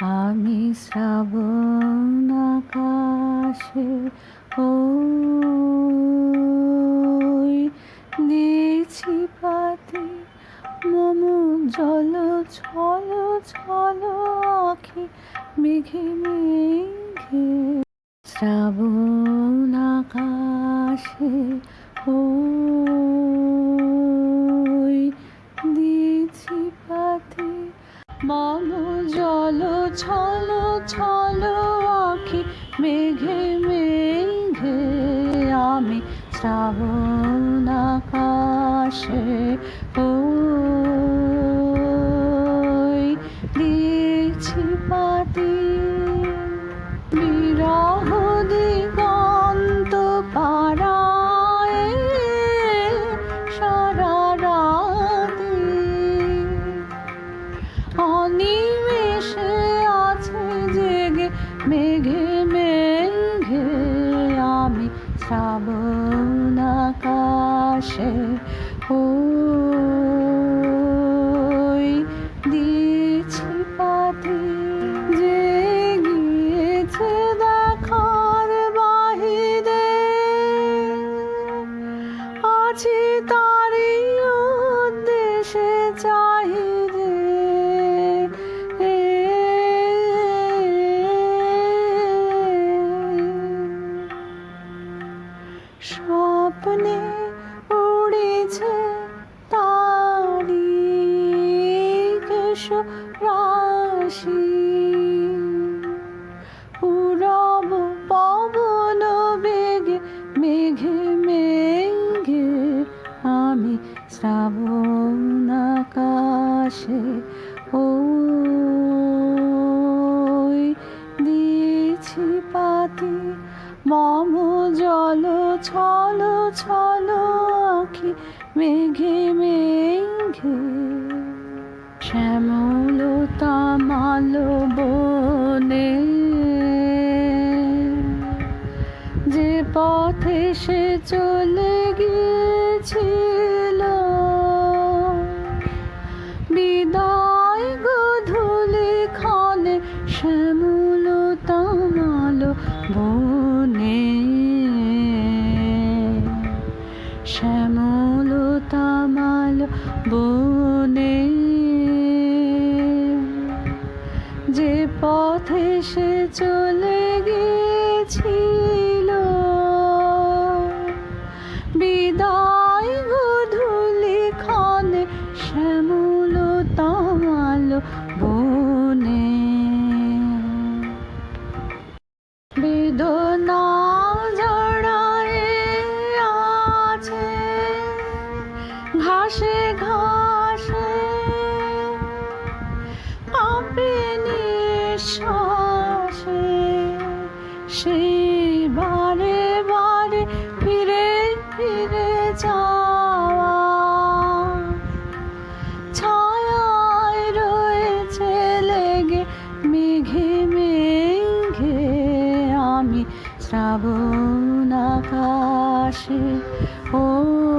আমি শ্রাবণ আকাশে ওই দিয়েছি পাতি, মম জল, ছল ছল আখি, মেঘে মেঘে। শ্রাবণ আকাশে ওই মম জল ছল ছল আখি মেঘে মেঘে আমি শ্রাবণ আকাশে ওই আকাশে ওই মম জল, ছল ছল আখি, মেঘে মেঘে। শ্যামল তামাল বনে। যে পথে সে চলে গিয়েছিল, বিদায় গধূলি ক্ষণে শ্যামল তামাল বনে। শ্যামল তামাল বনে যে পথে সে চলে গিয়েছিল, বিদায় গধূলি ক্ষণে শ্যামল তামাল বনে। বেদনা ঘাসে বারে বারে ফিরে ফিরে যাওয়া ছায়ায় মেঘে মেঘে আমি শ্রাবণ আকাশে। ওই